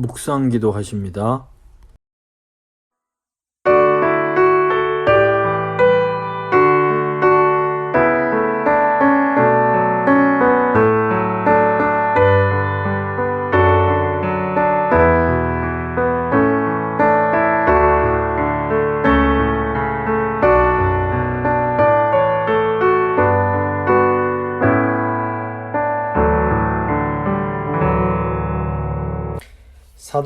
묵상기도 하십니다.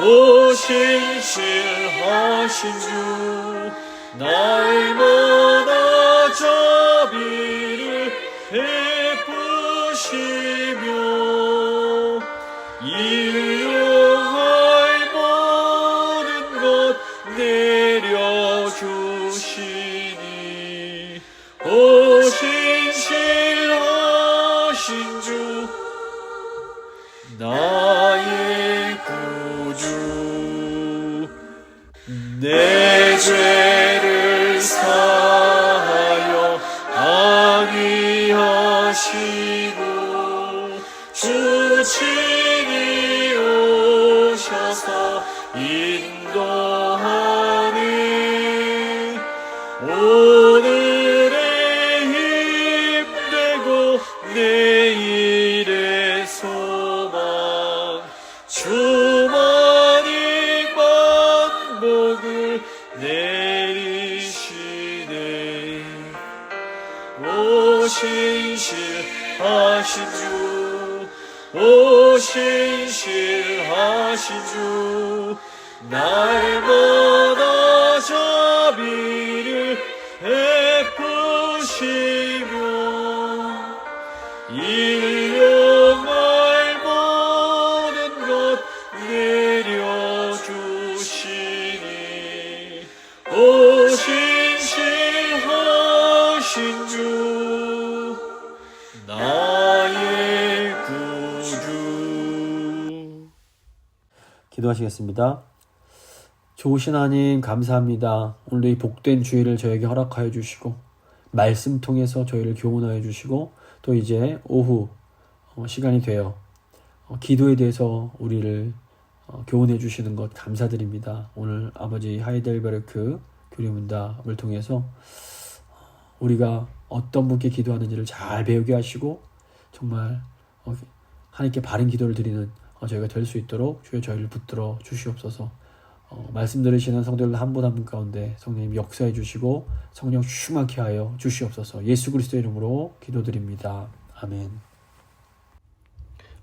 오신실하신 주 날마다 자비 기도하시겠습니다. 좋으신 하나님 감사합니다. 오늘도 이 복된 주일을 저에게 허락하여 주시고 말씀 통해서 저희를 교훈하여 주시고 또 이제 오후 어, 시간이 되어 어, 기도에 대해서 우리를 어, 교훈해 주시는 것 감사드립니다. 오늘 아버지 하이델베르크 교리문답을 통해서 우리가 어떤 분께 기도하는지를 잘 배우게 하시고 정말 어, 하나님께 바른 기도를 드리는 어, 저희가 될 수 있도록 주여 저희를 붙들어 주시옵소서. 어, 말씀 들으시는 성도들 한 분 한 분 가운데 성령님 역사해 주시고 성령 충만케 하여 주시옵소서. 예수 그리스도 이름으로 기도드립니다. 아멘.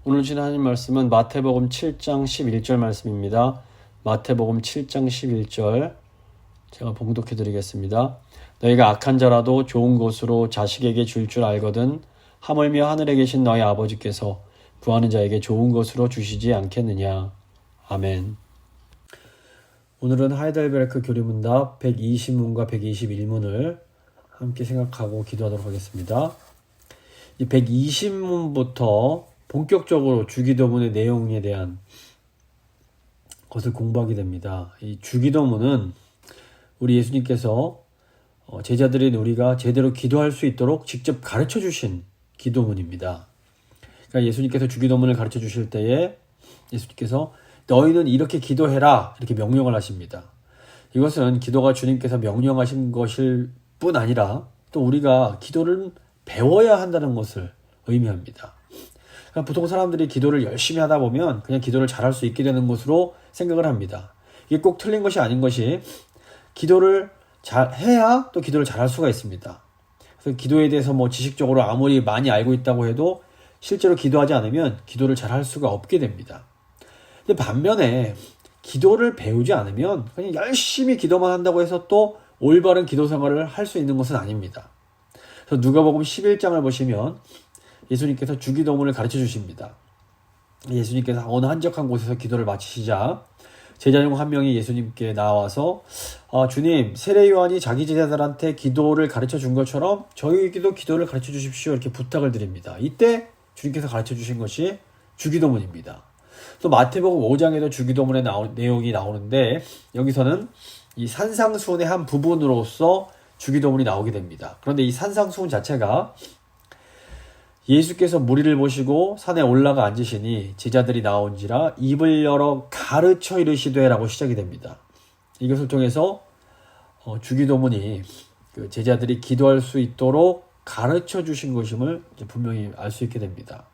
오늘 주신 하나님 말씀은 마태복음 7장 11절 말씀입니다. 마태복음 7장 11절 제가 봉독해 드리겠습니다. 너희가 악한 자라도 좋은 것으로 자식에게 줄줄 알거든 하물며 하늘에 계신 너희 아버지께서 구하는 자에게 좋은 것으로 주시지 않겠느냐. 아멘. 오늘은 하이델베르크 교리문답 120문과 121문을 함께 생각하고 기도하도록 하겠습니다. 이 120문부터 본격적으로 주기도문의 내용에 대한 것을 공부하게 됩니다. 이 주기도문은 우리 예수님께서 어, 제자들인 우리가 제대로 기도할 수 있도록 직접 가르쳐 주신 기도문입니다. 그러니까 예수님께서 주기도문을 가르쳐 주실 때에 예수님께서 너희는 이렇게 기도해라 이렇게 명령을 하십니다. 이것은 기도가 주님께서 명령하신 것일 뿐 아니라 또 우리가 기도를 배워야 한다는 것을 의미합니다. 그러니까 보통 사람들이 기도를 열심히 하다 보면 그냥 기도를 잘할 수 있게 되는 것으로 생각을 합니다. 이게 꼭 틀린 것이 아닌 것이 기도를 잘 해야 또 기도를 잘할 수가 있습니다. 그래서 기도에 대해서 뭐 지식적으로 아무리 많이 알고 있다고 해도 실제로 기도하지 않으면 기도를 잘 할 수가 없게 됩니다. 근데 반면에 기도를 배우지 않으면 그냥 열심히 기도만 한다고 해서 또 올바른 기도 생활을 할 수 있는 것은 아닙니다. 그래서 누가복음 11장을 보시면 예수님께서 주기도문을 가르쳐 주십니다. 예수님께서 어느 한적한 곳에서 기도를 마치시자 제자 중 한 명이 예수님께 나와서 아, 주님 세례 요한이 자기 제자들한테 기도를 가르쳐 준 것처럼 저희에게도 기도를 가르쳐 주십시오 이렇게 부탁을 드립니다. 이때 주님께서 가르쳐 주신 것이 주기도문입니다. 또 마태복음 5장에도 주기도문의 나오, 내용이 나오는데 여기서는 이 산상수훈의 한 부분으로서 주기도문이 나오게 됩니다. 그런데 이 산상수훈 자체가 예수께서 무리를 보시고 산에 올라가 앉으시니 제자들이 나온지라 입을 열어 가르쳐 이르시되라고 시작이 됩니다. 이것을 통해서 어, 주기도문이 그 제자들이 기도할 수 있도록 가르쳐 주신 것임을 분명히 알 수 있게 됩니다.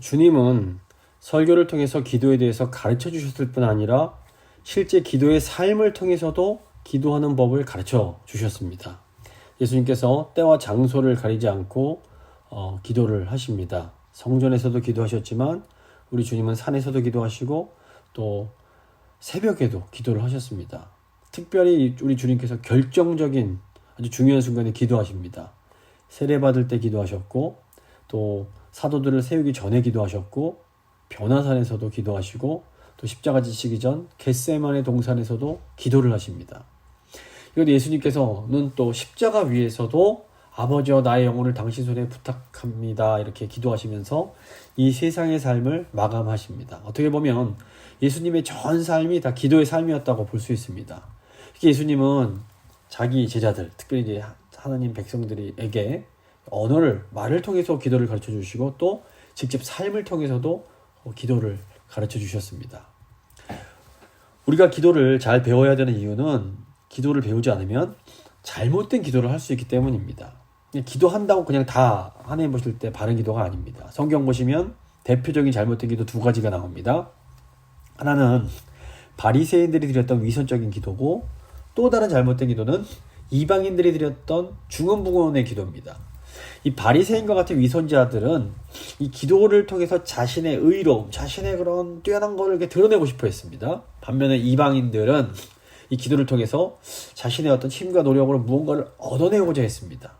주님은 설교를 통해서 기도에 대해서 가르쳐 주셨을 뿐 아니라 실제 기도의 삶을 통해서도 기도하는 법을 가르쳐 주셨습니다. 예수님께서 때와 장소를 가리지 않고 어, 기도를 하십니다. 성전에서도 기도하셨지만 우리 주님은 산에서도 기도하시고 또 새벽에도 기도를 하셨습니다. 특별히 우리 주님께서 결정적인 아주 중요한 순간에 기도하십니다. 세례 받을 때 기도하셨고 또 사도들을 세우기 전에 기도하셨고 변화산에서도 기도하시고 또 십자가 지시기 전 겟세만의 동산에서도 기도를 하십니다. 이것 예수님께서는 또 십자가 위에서도 아버지여 나의 영혼을 당신 손에 부탁합니다. 이렇게 기도하시면서 이 세상의 삶을 마감하십니다. 어떻게 보면 예수님의 전 삶이 다 기도의 삶이었다고 볼 수 있습니다. 예수님은 자기 제자들, 특별히 이제 하나님 백성들에게 언어를 말을 통해서 기도를 가르쳐 주시고 또 직접 삶을 통해서도 기도를 가르쳐 주셨습니다. 우리가 기도를 잘 배워야 되는 이유는 기도를 배우지 않으면 잘못된 기도를 할 수 있기 때문입니다. 기도한다고 그냥 다 하나님 보실 때 바른 기도가 아닙니다. 성경 보시면 대표적인 잘못된 기도 두 가지가 나옵니다. 하나는 바리새인들이 드렸던 위선적인 기도고 또 다른 잘못된 기도는 이방인들이 드렸던 중언부언의 기도입니다. 이 바리새인과 같은 위선자들은 이 기도를 통해서 자신의 의로움, 자신의 그런 뛰어난 것을 이렇게 드러내고 싶어 했습니다. 반면에 이방인들은 이 기도를 통해서 자신의 어떤 힘과 노력으로 무언가를 얻어내고자 했습니다.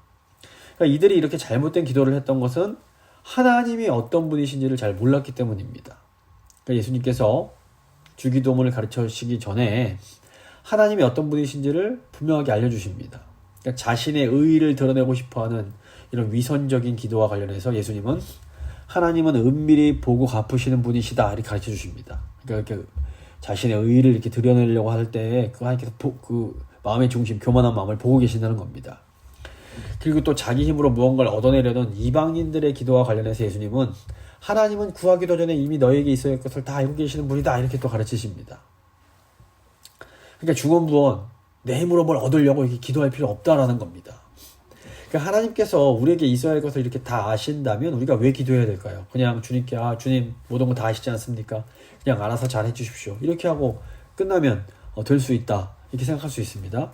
그러니까 이들이 이렇게 잘못된 기도를 했던 것은 하나님이 어떤 분이신지를 잘 몰랐기 때문입니다. 그러니까 예수님께서 주기도문을 가르쳐 주시기 전에 하나님이 어떤 분이신지를 분명하게 알려주십니다. 그러니까 자신의 의의를 드러내고 싶어하는 이런 위선적인 기도와 관련해서 예수님은 하나님은 은밀히 보고 갚으시는 분이시다 이렇게 가르쳐 주십니다. 그러니까 이렇게 자신의 의의를 이렇게 드러내려고 할 때 그 하나님께서 보- 그 마음의 중심, 교만한 마음을 보고 계신다는 겁니다. 그리고 또 자기 힘으로 무언가를 얻어내려는 이방인들의 기도와 관련해서 예수님은 하나님은 구하기도 전에 이미 너에게 있어야 할 것을 다 알고 계시는 분이다 이렇게 또 가르치십니다. 그러니까 중원부원 내 힘으로 뭘 얻으려고 이렇게 기도할 필요 없다라는 겁니다. 그러니까 하나님께서 우리에게 있어야 할 것을 이렇게 다 아신다면 우리가 왜 기도해야 될까요? 그냥 주님께 아 주님 모든 거 다 아시지 않습니까? 그냥 알아서 잘 해주십시오. 이렇게 하고 끝나면 어, 될수 있다 이렇게 생각할 수 있습니다.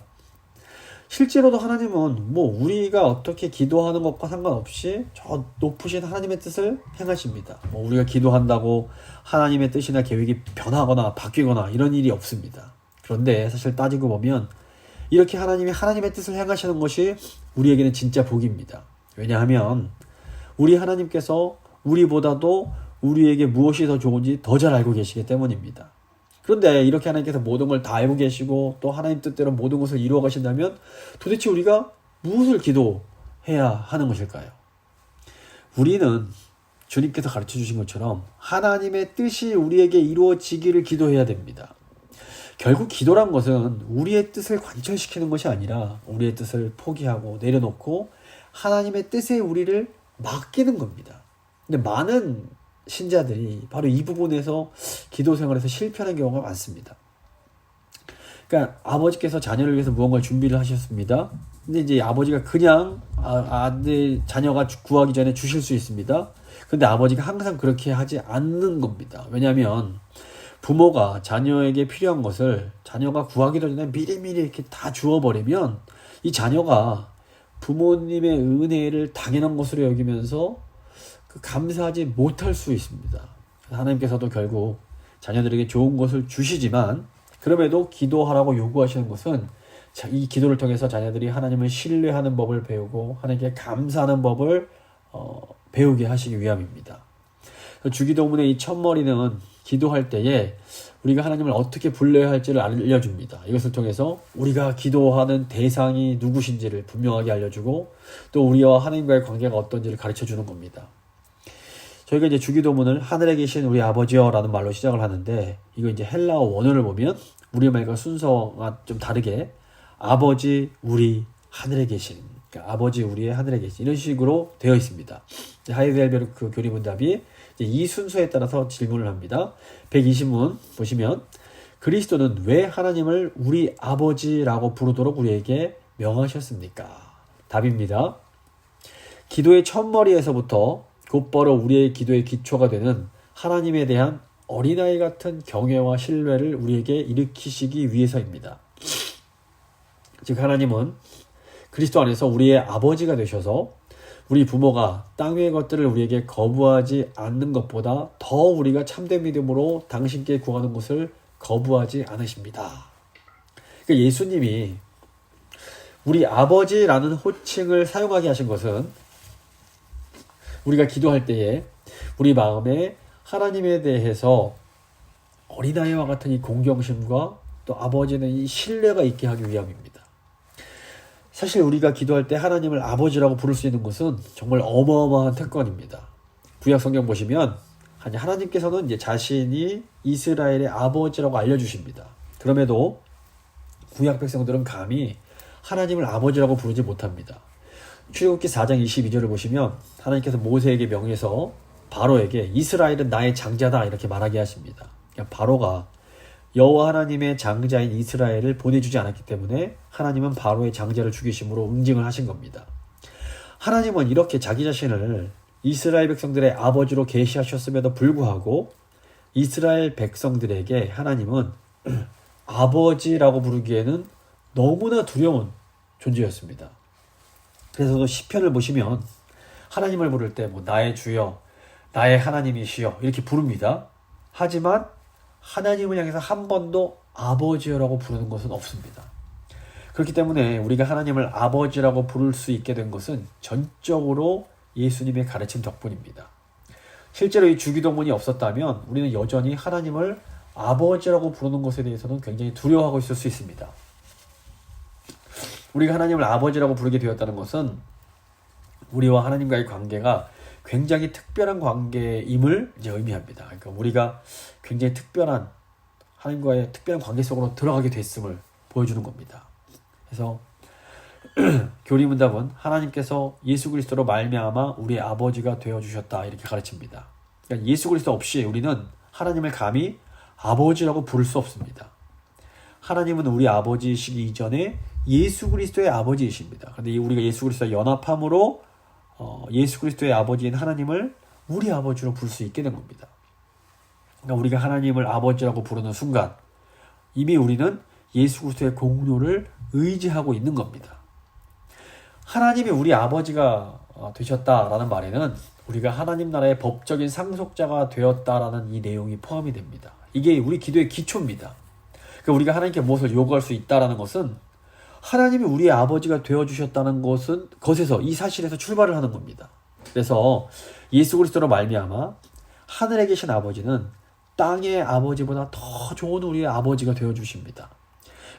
실제로도 하나님은 뭐 우리가 어떻게 기도하는 것과 상관없이 저 높으신 하나님의 뜻을 행하십니다. 뭐 우리가 기도한다고 하나님의 뜻이나 계획이 변하거나 바뀌거나 이런 일이 없습니다. 그런데 사실 따지고 보면 이렇게 하나님이 하나님의 뜻을 행하시는 것이 우리에게는 진짜 복입니다. 왜냐하면 우리 하나님께서 우리보다도 우리에게 무엇이 더 좋은지 더 잘 알고 계시기 때문입니다. 그런데 이렇게 하나님께서 모든 걸 다 알고 계시고 또 하나님 뜻대로 모든 것을 이루어 가신다면 도대체 우리가 무엇을 기도해야 하는 것일까요? 우리는 주님께서 가르쳐 주신 것처럼 하나님의 뜻이 우리에게 이루어지기를 기도해야 됩니다. 결국 기도란 것은 우리의 뜻을 관철시키는 것이 아니라 우리의 뜻을 포기하고 내려놓고 하나님의 뜻에 우리를 맡기는 겁니다. 근데 많은 신자들이 바로 이 부분에서 기도 생활에서 실패하는 경우가 많습니다. 그러니까 아버지께서 자녀를 위해서 무언가를 준비를 하셨습니다. 근데 이제 아버지가 그냥 아, 아들 자녀가 주- 구하기 전에 주실 수 있습니다. 근데 아버지가 항상 그렇게 하지 않는 겁니다. 왜냐하면 부모가 자녀에게 필요한 것을 자녀가 구하기도 전에 미리미리 이렇게 다 주어버리면 이 자녀가 부모님의 은혜를 당연한 것으로 여기면서 그 감사하지 못할 수 있습니다. 하나님께서도 결국 자녀들에게 좋은 것을 주시지만 그럼에도 기도하라고 요구하시는 것은 자, 이 기도를 통해서 자녀들이 하나님을 신뢰하는 법을 배우고 하나님께 감사하는 법을 어, 배우게 하시기 위함입니다. 주기도문의 이 첫머리는 기도할 때에 우리가 하나님을 어떻게 불러야 할지를 알려줍니다. 이것을 통해서 우리가 기도하는 대상이 누구신지를 분명하게 알려주고 또 우리와 하나님과의 관계가 어떤지를 가르쳐 주는 겁니다. 저희가 이제 주기도문을 하늘에 계신 우리 아버지여라는 말로 시작을 하는데 이거 이제 헬라어 원어를 보면 우리말과 순서가 좀 다르게 아버지 우리 하늘에 계신 그러니까 아버지 우리의 하늘에 계신 이런 식으로 되어 있습니다. 하이델베르크 교리문답이 이 순서에 따라서 질문을 합니다. 120문 보시면 그리스도는 왜 하나님을 우리 아버지라고 부르도록 우리에게 명하셨습니까? 답입니다. 기도의 첫머리에서부터 곧바로 우리의 기도의 기초가 되는 하나님에 대한 어린아이 같은 경외와 신뢰를 우리에게 일으키시기 위해서입니다. 즉 하나님은 그리스도 안에서 우리의 아버지가 되셔서 우리 부모가 땅 위의 것들을 우리에게 거부하지 않는 것보다 더 우리가 참된 믿음으로 당신께 구하는 것을 거부하지 않으십니다. 그러니까 예수님이 우리 아버지라는 호칭을 사용하게 하신 것은 우리가 기도할 때에 우리 마음에 하나님에 대해서 어린아이와 같은 이 공경심과 또 아버지는 이 신뢰가 있게 하기 위함입니다. 사실 우리가 기도할 때 하나님을 아버지라고 부를 수 있는 것은 정말 어마어마한 특권입니다. 구약 성경 보시면 하나님께서는 이제 자신이 이스라엘의 아버지라고 알려주십니다. 그럼에도 구약 백성들은 감히 하나님을 아버지라고 부르지 못합니다. 출애굽기 4장 22절을 보시면 하나님께서 모세에게 명해서 바로에게 이스라엘은 나의 장자다 이렇게 말하게 하십니다. 그러니까 바로가 여호와 하나님의 장자인 이스라엘을 보내주지 않았기 때문에 하나님은 바로의 장자를 죽이심으로 응징을 하신 겁니다. 하나님은 이렇게 자기 자신을 이스라엘 백성들의 아버지로 계시하셨음에도 불구하고 이스라엘 백성들에게 하나님은 아버지라고 부르기에는 너무나 두려운 존재였습니다. 그래서 시편을 보시면 하나님을 부를 때 뭐 나의 주여, 나의 하나님이시여 이렇게 부릅니다. 하지만 하나님을 향해서 한 번도 아버지여라고 부르는 것은 없습니다. 그렇기 때문에 우리가 하나님을 아버지라고 부를 수 있게 된 것은 전적으로 예수님의 가르침 덕분입니다. 실제로 이 주기도문이 없었다면 우리는 여전히 하나님을 아버지라고 부르는 것에 대해서는 굉장히 두려워하고 있을 수 있습니다. 우리가 하나님을 아버지라고 부르게 되었다는 것은 우리와 하나님과의 관계가 굉장히 특별한 관계임을 이제 의미합니다. 그러니까 우리가 굉장히 특별한 하나님과의 특별한 관계 속으로 들어가게 됐음을 보여주는 겁니다. 그래서 교리 문답은 하나님께서 예수 그리스도로 말미암아 우리의 아버지가 되어 주셨다 이렇게 가르칩니다. 그러니까 예수 그리스도 없이 우리는 하나님을 감히 아버지라고 부를 수 없습니다. 하나님은 우리 아버지이시기 이전에 예수 그리스도의 아버지이십니다. 그런데 우리가 예수 그리스도와 연합함으로 어, 예수 그리스도의 아버지인 하나님을 우리 아버지로 부를 수 있게 된 겁니다. 그러니까 우리가 하나님을 아버지라고 부르는 순간 이미 우리는 예수 그리스도의 공로를 의지하고 있는 겁니다. 하나님이 우리 아버지가 어, 되셨다라는 말에는 우리가 하나님 나라의 법적인 상속자가 되었다라는 이 내용이 포함이 됩니다. 이게 우리 기도의 기초입니다. 그러니까 우리가 하나님께 무엇을 요구할 수 있다라는 것은 하나님이 우리의 아버지가 되어 주셨다는 것은 것에서 이 사실에서 출발을 하는 겁니다. 그래서 예수 그리스도로 말미암아 하늘에 계신 아버지는 땅의 아버지보다 더 좋은 우리의 아버지가 되어 주십니다.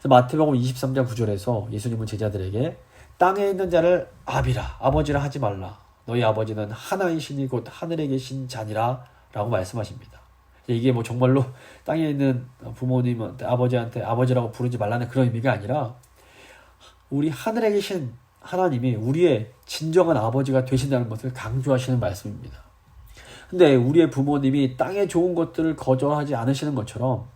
마태복음 23장 9절에서 예수님은 제자들에게 땅에 있는 자를 아비라 아버지라 하지 말라 너희 아버지는 하나이시니 곧 하늘에 계신 자니라라고 말씀하십니다. 이게 뭐 정말로 땅에 있는 부모님한테 아버지한테 아버지라고 부르지 말라는 그런 의미가 아니라 우리 하늘에 계신 하나님이 우리의 진정한 아버지가 되신다는 것을 강조하시는 말씀입니다. 근데 우리의 부모님이 땅의 좋은 것들을 거절하지 않으시는 것처럼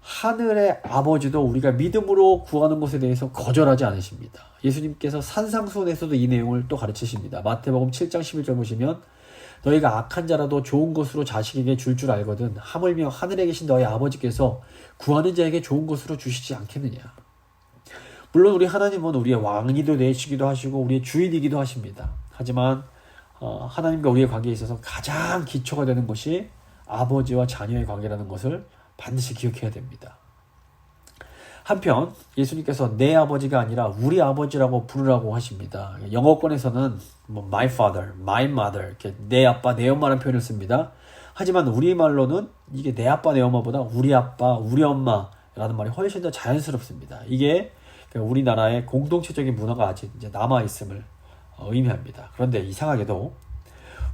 하늘의 아버지도 우리가 믿음으로 구하는 것에 대해서 거절하지 않으십니다. 예수님께서 산상수훈에서도 이 내용을 또 가르치십니다. 마태복음 7장 11절 보시면 너희가 악한 자라도 좋은 것으로 자식에게 줄줄 알거든 하물며 하늘에 계신 너희 아버지께서 구하는 자에게 좋은 것으로 주시지 않겠느냐. 물론 우리 하나님은 우리의 왕이도 되시기도 하시고 우리의 주인이기도 하십니다. 하지만 어, 하나님과 우리의 관계에 있어서 가장 기초가 되는 것이 아버지와 자녀의 관계라는 것을 반드시 기억해야 됩니다. 한편 예수님께서 내 아버지가 아니라 우리 아버지라고 부르라고 하십니다. 영어권에서는 뭐 my father, my mother 이렇게 내 아빠, 내 엄마라는 표현을 씁니다. 하지만 우리 말로는 이게 내 아빠, 내 엄마보다 우리 아빠, 우리 엄마라는 말이 훨씬 더 자연스럽습니다. 이게 우리나라의 공동체적인 문화가 아직 이제 남아 있음을 의미합니다. 그런데 이상하게도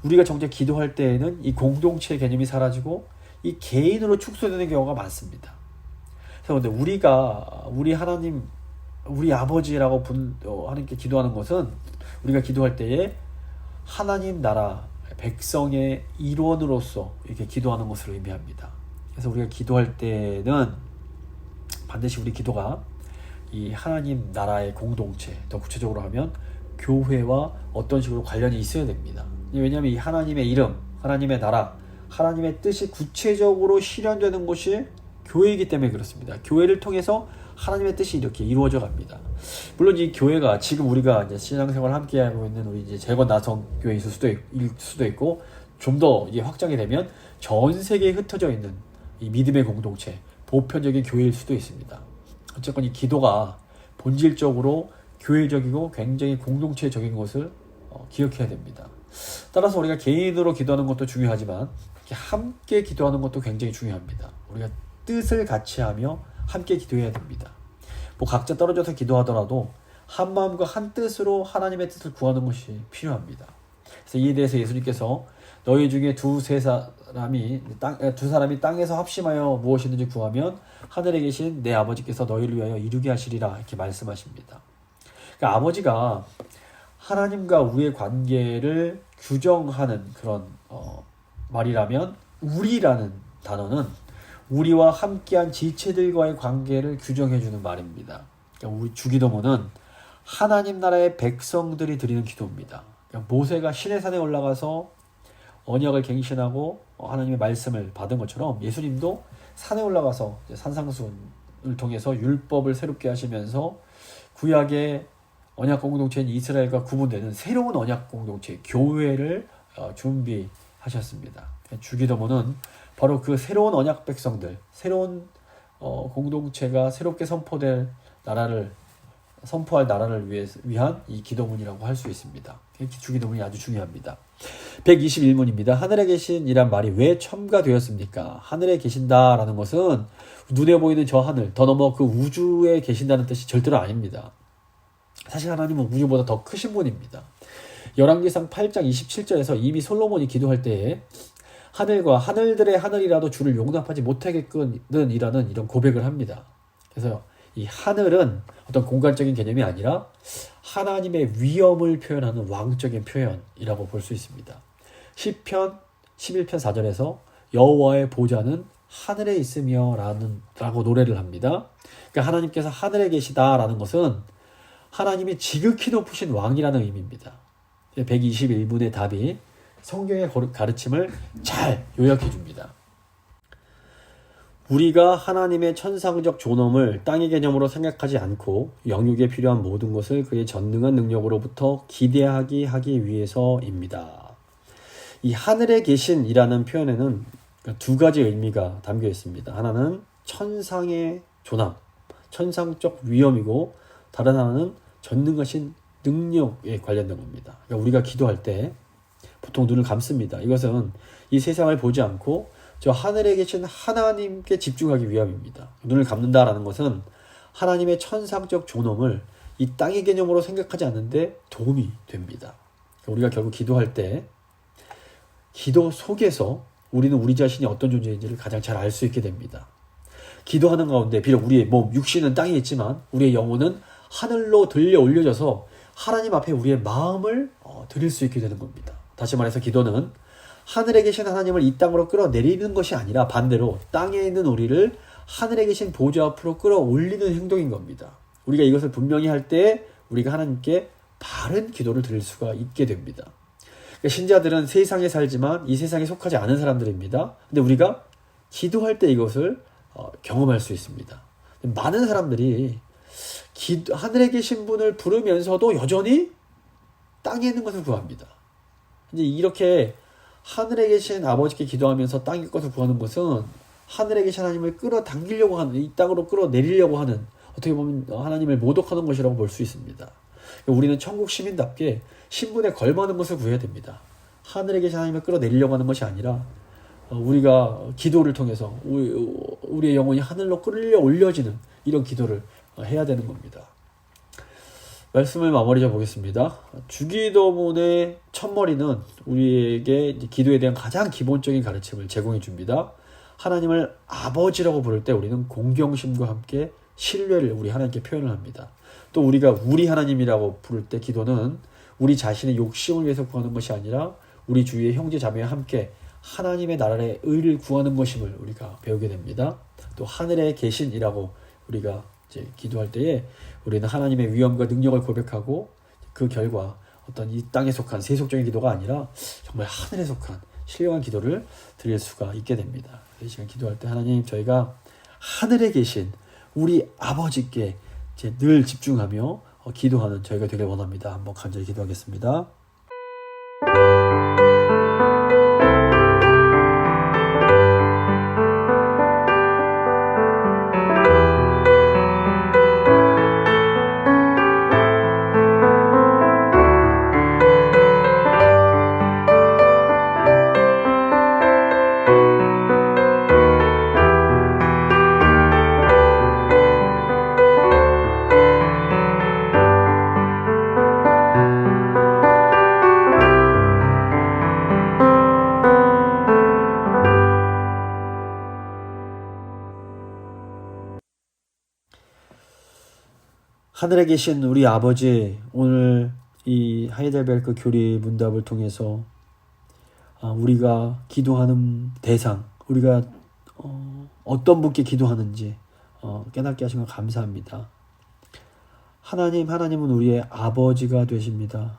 우리가 정작 기도할 때에는 이 공동체 개념이 사라지고 이 개인으로 축소되는 경우가 많습니다. 근데 우리가 우리 하나님 우리 아버지라고 분, 어, 하나님께 기도하는 것은 우리가 기도할 때에 하나님 나라 백성의 일원으로서 이렇게 기도하는 것을 의미합니다. 그래서 우리가 기도할 때는 반드시 우리 기도가 이 하나님 나라의 공동체 더 구체적으로 하면 교회와 어떤 식으로 관련이 있어야 됩니다. 왜냐하면 이 하나님의 이름, 하나님의 나라, 하나님의 뜻이 구체적으로 실현되는 것이 교회이기 때문에 그렇습니다. 교회를 통해서 하나님의 뜻이 이렇게 이루어져 갑니다. 물론 이 교회가 지금 우리가 이제 신앙생활 함께 하고 있는 우리 이제 재건 나성 교회일 수도 수도 있고 좀 더 이게 확장이 되면 전 세계에 흩어져 있는 이 믿음의 공동체, 보편적인 교회일 수도 있습니다. 어쨌건 이 기도가 본질적으로 교회적이고 굉장히 공동체적인 것을 어, 기억해야 됩니다. 따라서 우리가 개인으로 기도하는 것도 중요하지만 함께 기도하는 것도 굉장히 중요합니다. 우리가 뜻을 같이 하며 함께 기도해야 됩니다. 뭐 각자 떨어져서 기도하더라도 한 마음과 한 뜻으로 하나님의 뜻을 구하는 것이 필요합니다. 그래서 이에 대해서 예수님께서 너희 중에 두세 사람이 땅, 두 사람이 땅에서 합심하여 무엇이든지 구하면 하늘에 계신 내 아버지께서 너희를 위하여 이루게 하시리라 이렇게 말씀하십니다. 그러니까 아버지가 하나님과 우리의 관계를 규정하는 그런 어, 말이라면 우리라는 단어는 우리와 함께한 지체들과의 관계를 규정해주는 말입니다. 그러니까 우리 주기도문은 하나님 나라의 백성들이 드리는 기도입니다. 그러니까 모세가 시내산에 올라가서 언약을 갱신하고 하나님의 말씀을 받은 것처럼 예수님도 산에 올라가서 산상수훈을 통해서 율법을 새롭게 하시면서 구약의 언약 공동체인 이스라엘과 구분되는 새로운 언약 공동체 교회를 어, 준비하셨습니다. 주기도문은 바로 그 새로운 언약 백성들, 새로운 어, 공동체가 새롭게 선포될 나라를 선포할 나라를 위해 위한 이 기도문이라고 할 수 있습니다. 주기도문이 아주 중요합니다. 121문입니다. 하늘에 계신 이란 말이 왜 첨가되었습니까? 하늘에 계신다라는 것은 눈에 보이는 저 하늘, 더 넘어 그 우주에 계신다는 뜻이 절대로 아닙니다. 사실 하나님은 우주보다 더 크신 분입니다. 열왕기상 8장 27절에서 이미 솔로몬이 기도할 때에 하늘과 하늘들의 하늘이라도 주를 용납하지 못하겠거든이라는 이런 고백을 합니다. 그래서 이 하늘은 어떤 공간적인 개념이 아니라 하나님의 위엄을 표현하는 왕적인 표현이라고 볼 수 있습니다. 시편 11편 4절에서 여호와의 보좌는 하늘에 있으며라는 라고 노래를 합니다. 그러니까 하나님께서 하늘에 계시다라는 것은 하나님이 지극히 높으신 왕이라는 의미입니다. 121분의 답이 성경의 가르침을 잘 요약해 줍니다. 우리가 하나님의 천상적 존엄을 땅의 개념으로 생각하지 않고 영육에 필요한 모든 것을 그의 전능한 능력으로부터 기대하기 하기 위해서입니다. 이 하늘에 계신이라는 표현에는 두 가지 의미가 담겨 있습니다. 하나는 천상의 존함, 천상적 위엄이고 다른 하나는 전능하신 능력에 관련된 겁니다. 그러니까 우리가 기도할 때 보통 눈을 감습니다. 이것은 이 세상을 보지 않고 저 하늘에 계신 하나님께 집중하기 위함입니다. 눈을 감는다라는 것은 하나님의 천상적 존엄을 이 땅의 개념으로 생각하지 않는데 도움이 됩니다. 우리가 결국 기도할 때 기도 속에서 우리는 우리 자신이 어떤 존재인지를 가장 잘 알 수 있게 됩니다. 기도하는 가운데 비록 우리의 몸 육신은 땅에 있지만 우리의 영혼은 하늘로 들려 올려져서 하나님 앞에 우리의 마음을 어, 드릴 수 있게 되는 겁니다. 다시 말해서 기도는 하늘에 계신 하나님을 이 땅으로 끌어내리는 것이 아니라 반대로 땅에 있는 우리를 하늘에 계신 보좌 앞으로 끌어올리는 행동인 겁니다. 우리가 이것을 분명히 할 때 우리가 하나님께 바른 기도를 드릴 수가 있게 됩니다. 그러니까 신자들은 세상에 살지만 이 세상에 속하지 않은 사람들입니다. 근데 우리가 기도할 때 이것을 어, 경험할 수 있습니다. 많은 사람들이 기, 하늘에 계신 분을 부르면서도 여전히 땅에 있는 것을 구합니다. 이제 이렇게 하늘에 계신 아버지께 기도하면서 땅의 것을 구하는 것은 하늘에 계신 하나님을 끌어당기려고 하는 이 땅으로 끌어내리려고 하는 어떻게 보면 하나님을 모독하는 것이라고 볼 수 있습니다. 우리는 천국 시민답게 신분에 걸맞는 것을 구해야 됩니다. 하늘에 계신 하나님을 끌어내리려고 하는 것이 아니라 어, 우리가 기도를 통해서 우리- 우리의 영혼이 하늘로 끌려 올려지는 이런 기도를 어, 해야 되는 겁니다. 말씀을 마무리 져 보겠습니다. 주기도문의 첫머리는 우리에게 기도에 대한 가장 기본적인 가르침을 제공해 줍니다. 하나님을 아버지라고 부를 때 우리는 공경심과 함께 신뢰를 우리 하나님께 표현을 합니다. 또 우리가 우리 하나님이라고 부를 때 기도는 우리 자신의 욕심을 위해서 구하는 것이 아니라 우리 주위의 형제 자매와 함께 하나님의 나라의 의를 구하는 것임을 우리가 배우게 됩니다. 또 하늘에 계신이라고 우리가 이제 기도할 때에 우리는 하나님의 위엄과 능력을 고백하고 그 결과 어떤 이 땅에 속한 세속적인 기도가 아니라 정말 하늘에 속한 신령한 기도를 드릴 수가 있게 됩니다. 이 시간 기도할 때 하나님 저희가 하늘에 계신 우리 아버지께 늘 집중하며 어, 기도하는 저희가 되길 원합니다. 한번 간절히 기도하겠습니다. 하늘에 계신 우리 아버지 오늘 이 하이델베르크 교리 문답을 통해서 아, 우리가 기도하는 대상 우리가 어, 어떤 분께 기도하는지 어, 깨닫게 하신 것 감사합니다. 하나님 하나님은 우리의 아버지가 되십니다.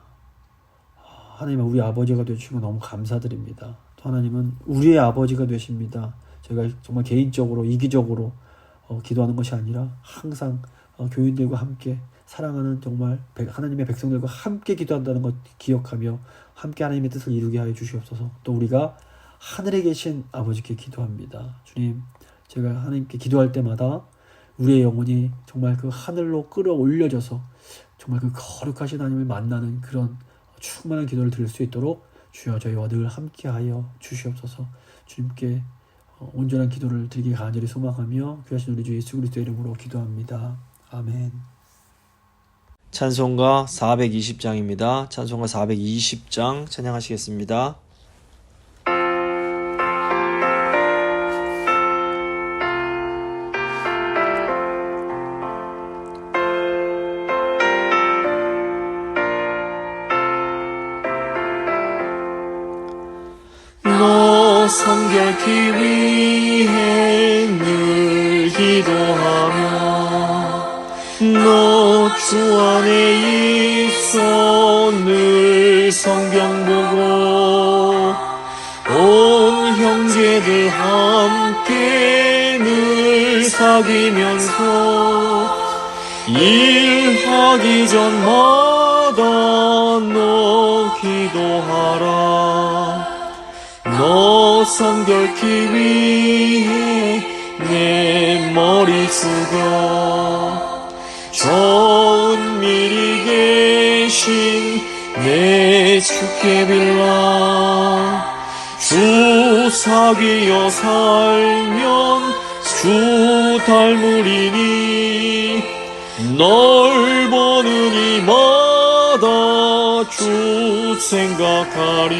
아, 하나님은 우리 아버지가 되시고 너무 감사드립니다. 또 하나님은 우리의 아버지가 되십니다. 저희가 정말 개인적으로 이기적으로 어, 기도하는 것이 아니라 항상 어, 교인들과 함께 사랑하는 정말 백- 하나님의 백성들과 함께 기도한다는 것 기억하며 함께 하나님의 뜻을 이루게 하여 주시옵소서. 또 우리가 하늘에 계신 아버지께 기도합니다. 주님, 제가 하나님께 기도할 때마다 우리의 영혼이 정말 그 하늘로 끌어올려져서 정말 그 거룩하신 하나님을 만나는 그런 충만한 기도를 드릴 수 있도록 주여 저희와 늘 함께하여 주시옵소서. 주님께 어, 온전한 기도를 드리기 간절히 소망하며 귀하신 우리 주 예수 그리스도의 이름으로 기도합니다. 아멘. 찬송가 420장입니다. 찬송가 420장 찬양하시겠습니다. 너 성결케 위 주 안에 있어 늘 성경 보고 온 형제들 함께 늘 사귀면서 일하기 전마다 너 기도하라. 너 성결케 위해 내 머리 숙여 계신 내 주께 빌라. 주 사귀어 살면 주 닮으리니 널 보는 이마다 주 생각하리.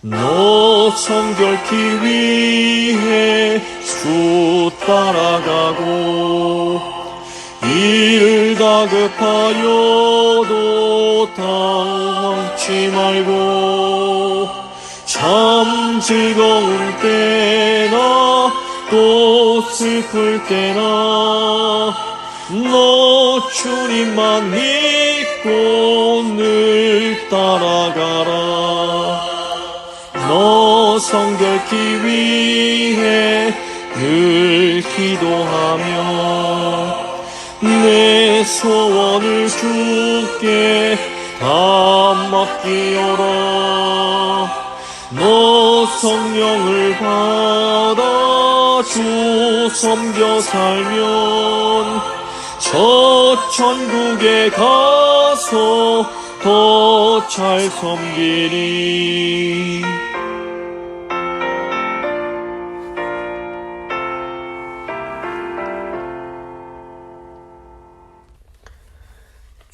너 성결케 위해 주 따라가고 일 다급하여도 당황치 말고 참 즐거운 때나 또 슬플 때나 너 주님만 믿고 늘 따라가라. 너 성결케 위해 늘 기도하며 내 소원을 주께 다 맡기어라. 너 성령을 받아 주 섬겨 살면 저 천국에 가서 더 잘 섬기리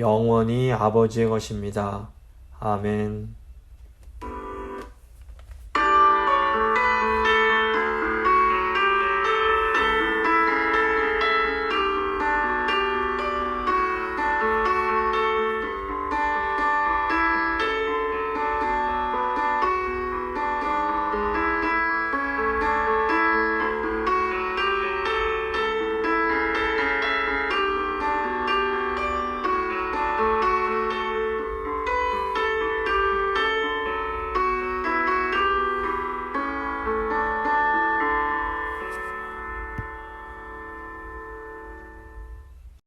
영원히 아버지의 것입니다. 아멘.